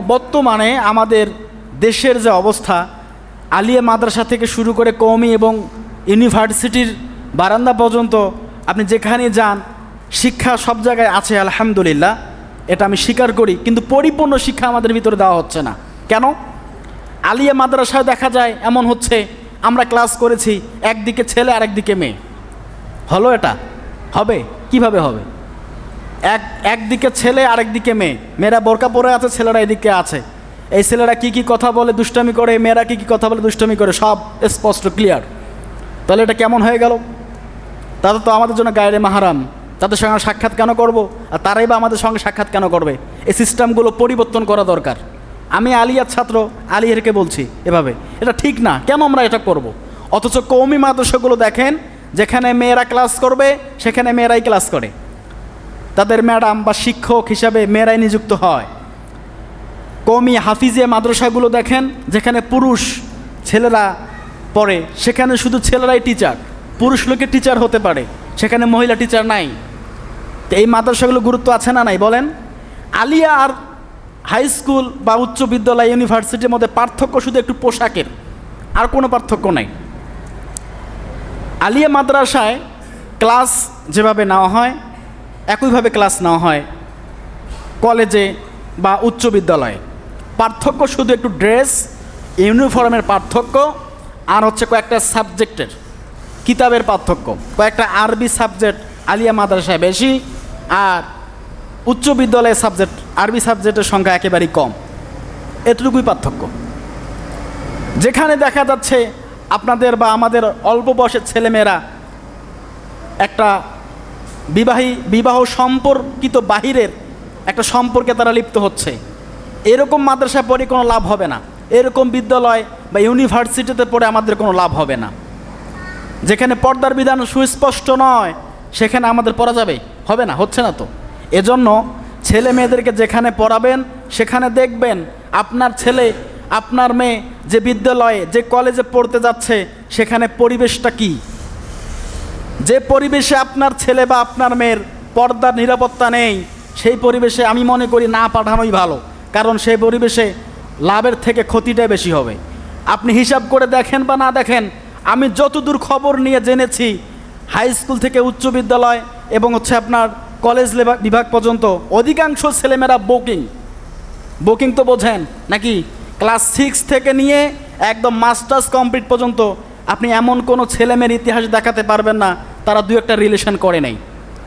বর্তমানে আমাদের দেশের যে অবস্থা, আলিয়া মাদ্রাসা থেকে শুরু করে কওমি এবং ইউনিভার্সিটির বারান্দা পর্যন্ত আপনি যেখানে যান, শিক্ষা সব জায়গায় আছে, আলহামদুলিল্লাহ। এটা আমি স্বীকার করি, কিন্তু পরিপূর্ণ শিক্ষা আমাদের ভিতরে দেওয়া হচ্ছে না। কেন? আলিয়া মাদ্রাসায় দেখা যায়, এমন হচ্ছে, আমরা ক্লাস করেছি, একদিকে ছেলে, আরেকদিকে মেয়ে। হলো এটা? হবে? কীভাবে হবে? এক, একদিকে ছেলে, আরেকদিকে মেয়ে। মেয়েরা বোরকা পরে আছে, ছেলেরা এদিকে আছে। এই ছেলেরা কি কি কথা বলে, দুষ্টামি করে? মেয়েরা কি কি কথা বলে, দুষ্টামি করে? সব স্পষ্ট ক্লিয়ার তাহলে এটা কেমন হয়ে গেল? তাদের তো আমাদের জন্য গায়ের মাহারাম। তাদের সঙ্গে সাক্ষাৎ কেন করব? আর তারাই বা আমাদের সঙ্গে সাক্ষাৎ কেন করবে? এই সিস্টেমগুলো পরিবর্তন করা দরকার। আমি আলিয়ার ছাত্র, আলিয়ারকে বলছি এভাবে। এটা ঠিক না। কেন আমরা এটা করব। অথচ কৌমি মাদ্রাসাগুলো দেখেন, যেখানে মেয়েরা ক্লাস করবে, সেখানে মেয়েরাই ক্লাস করে। তাদের ম্যাডাম বা শিক্ষক হিসাবে মেয়েরাই নিযুক্ত হয়। কমি হাফিজে মাদ্রাসাগুলো দেখেন, যেখানে পুরুষ ছেলেরা পড়ে, সেখানে শুধু ছেলেরাই টিচার পুরুষ লোকের টিচার হতে পারে, সেখানে মহিলা টিচার নাই। তো এই মাদ্রাসাগুলো গুরুত্ব আছে না নাই বলেন? আলিয়া আর হাই স্কুল বা উচ্চ বিদ্যালয় ইউনিভার্সিটির মধ্যে পার্থক্য শুধু একটু পোশাকের, আর কোনো পার্থক্য নাই। আলিয়া মাদ্রাসায় ক্লাস যেভাবে নেওয়া হয় একইভাবে ক্লাস নেওয়া হয় কলেজে বা উচ্চ বিদ্যালয়ে। পার্থক্য শুধু একটু ড্রেস, ইউনিফর্মের পার্থক্য আর হচ্ছে কয়েকটা সাবজেক্টের, কিতাবের পার্থক্য। কয়েকটা আরবি সাবজেক্ট আলিয়া মাদ্রাসায় বেশি আর উচ্চ বিদ্যালয়ের সাবজেক্ট, আরবি সাবজেক্টের সংখ্যা একেবারেই কম। এতটুকুই পার্থক্য। যেখানে দেখা যাচ্ছে আপনাদের বা আমাদের অল্প বয়সের ছেলেমেয়েরা একটা বিবাহী, বিবাহ সম্পর্কিত বাহিরের একটা সম্পর্কে তারা লিপ্ত হচ্ছে। এরকম মাদ্রাসায় পড়ে কোনো লাভ হবে না। এরকম বিদ্যালয় বা ইউনিভার্সিটিতে পড়ে আমাদের কোনো লাভ হবে না। যেখানে পর্দার বিধান সুস্পষ্ট নয়, সেখানে আমাদের পড়া যাবে? হবে না, হচ্ছে না তো। এজন্য ছেলে মেয়েদেরকে যেখানে পড়াবেন, সেখানে দেখবেন আপনার ছেলে, আপনার মেয়ে যে বিদ্যালয়ে, যে কলেজে পড়তে যাচ্ছে, সেখানে পরিবেশটা কী? যে পরিবেশে আপনার ছেলে বা আপনার মেয়ের পর্দার নিরাপত্তা নেই, সেই পরিবেশে আমি মনে করি না পাঠানোই ভালো। কারণ সেই পরিবেশে লাভের থেকে ক্ষতিটাই বেশি হবে। আপনি হিসাব করে দেখেন বা না দেখেন, আমি যতদূর খবর নিয়ে জেনেছি, হাই স্কুল থেকে উচ্চ বিদ্যালয় এবং হচ্ছে আপনার কলেজ বিভাগ পর্যন্ত অধিকাংশ ছেলেমেয়েরা বুকিং। বুকিং তো বোঝেন, নাকি? ক্লাস সিক্স থেকে নিয়ে একদম মাস্টার্স কমপ্লিট পর্যন্ত আপনি এমন কোনো ছেলেমেয়ের ইতিহাস দেখাতে পারবেন না তারা দু একটা রিলেশন করে নেই।